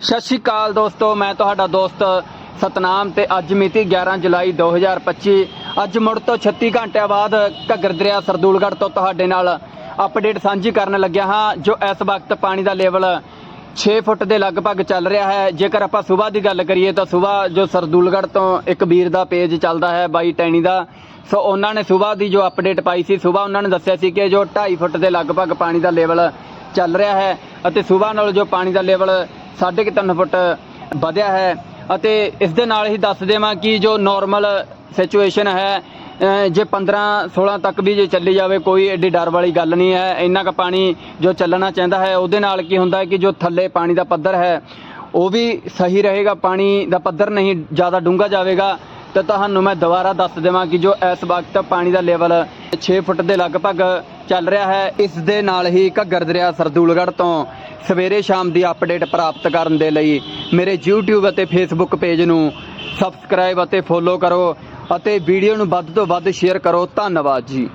ਸਤਿ ਸ਼੍ਰੀ ਅਕਾਲ ਦੋਸਤੋ, ਮੈਂ ਤੁਹਾਡਾ ਦੋਸਤ ਸਤਨਾਮ ਤੇ ਅੱਜ ਮਿਤੀ 11 ਜੁਲਾਈ 2025 ਅੱਜ ਮੁੜ ਤੋਂ 36 ਘੰਟਿਆਂ ਬਾਅਦ ਘੱਗਰ ਦਰਿਆ ਸਰਦੂਲਗੜ੍ਹ ਤੋਂ ਤੁਹਾਡੇ ਨਾਲ ਅਪਡੇਟ ਸਾਂਝੀ ਕਰਨ ਲੱਗਿਆ ਹਾਂ, ਜੋ ਇਸ ਵਕਤ ਪਾਣੀ ਦਾ ਲੈਵਲ 6 ਫੁੱਟ ਦੇ ਲਗਭਗ ਚੱਲ ਰਿਹਾ ਹੈ। ਜੇਕਰ ਆਪਾਂ ਸਵੇਰ ਦੀ ਗੱਲ ਕਰੀਏ ਤਾਂ ਸਵੇਰ ਜੋ ਸਰਦੂਲਗੜ੍ਹ ਤੋਂ ਇੱਕ ਵੀਰ ਦਾ ਪੇਜ ਚੱਲਦਾ ਹੈ, ਬਾਈ ਟੈਣੀ ਦਾ। ਸੋ ਉਹਨਾਂ ਨੇ ਸਵੇਰ ਦੀ ਜੋ ਅਪਡੇਟ ਪਾਈ ਸੀ, ਸਵੇਰ ਉਹਨਾਂ ਨੇ ਦੱਸਿਆ ਸੀ ਕਿ ਜੋ 2.5 ਫੁੱਟ ਦੇ ਲਗਭਗ ਪਾਣੀ ਦਾ ਲੈਵਲ ਚੱਲ ਰਿਹਾ ਹੈ। ਅਤੇ ਸਵੇਰ ਨਾਲ ਜੋ ਪਾਣੀ ਦਾ ਲੈਵਲ 3.5 ਫੁੱਟ ਵਧਿਆ ਹੈ ਅਤੇ ਇਸ ਦੇ ਨਾਲ ਹੀ ਦੱਸ ਦੇਵਾਂ ਕਿ ਜੋ ਨਾਰਮਲ ਸਿਚੁਏਸ਼ਨ ਹੈ ਜੇ 15 16 ਤੱਕ ਵੀ ਜੇ ਚੱਲੀ ਜਾਵੇ, ਕੋਈ ਐਡੀ ਡਰ ਵਾਲੀ ਗੱਲ ਨਹੀਂ ਹੈ। ਇੰਨਾ ਕੁ ਪਾਣੀ ਜੋ ਚੱਲਣਾ ਚਾਹੁੰਦਾ ਹੈ, ਉਹਦੇ ਨਾਲ ਕੀ ਹੁੰਦਾ ਹੈ ਕਿ ਜੋ ਥੱਲੇ ਪਾਣੀ ਦਾ ਪੱਧਰ ਹੈ, ਉਹ ਵੀ ਸਹੀ ਰਹੇਗਾ। ਪਾਣੀ ਦਾ ਪੱਧਰ ਨਹੀਂ ਜ਼ਿਆਦਾ ਡੂੰਘਾ ਜਾਵੇਗਾ। ਤੇ ਤੁਹਾਨੂੰ ਮੈਂ ਦੁਬਾਰਾ ਦੱਸ ਦੇਵਾਂ ਕਿ ਜੋ ਇਸ ਵਕਤ ਪਾਣੀ ਦਾ ਲੈਵਲ 6 ਫੁੱਟ ਦੇ ਲਗਭਗ ਚੱਲ ਰਿਹਾ ਹੈ, ਇਸ ਦੇ ਨਾਲ ਹੀ ਘੱਗਰ ਦਰਿਆ ਸਰਦੂਲਗੜ੍ਹ ਤੋਂ ਸਵੇਰੇ ਸ਼ਾਮ ਦੀ ਅਪਡੇਟ ਪ੍ਰਾਪਤ ਕਰਨ ਦੇ ਲਈ ਮੇਰੇ YouTube ਅਤੇ Facebook ਪੇਜ ਨੂੰ ਸਬਸਕ੍ਰਾਈਬ ਅਤੇ ਫੋਲੋ ਕਰੋ ਅਤੇ ਵੀਡੀਓ ਨੂੰ ਵੱਧ ਤੋਂ ਵੱਧ ਸ਼ੇਅਰ ਕਰੋ। ਧੰਨਵਾਦ ਜੀ।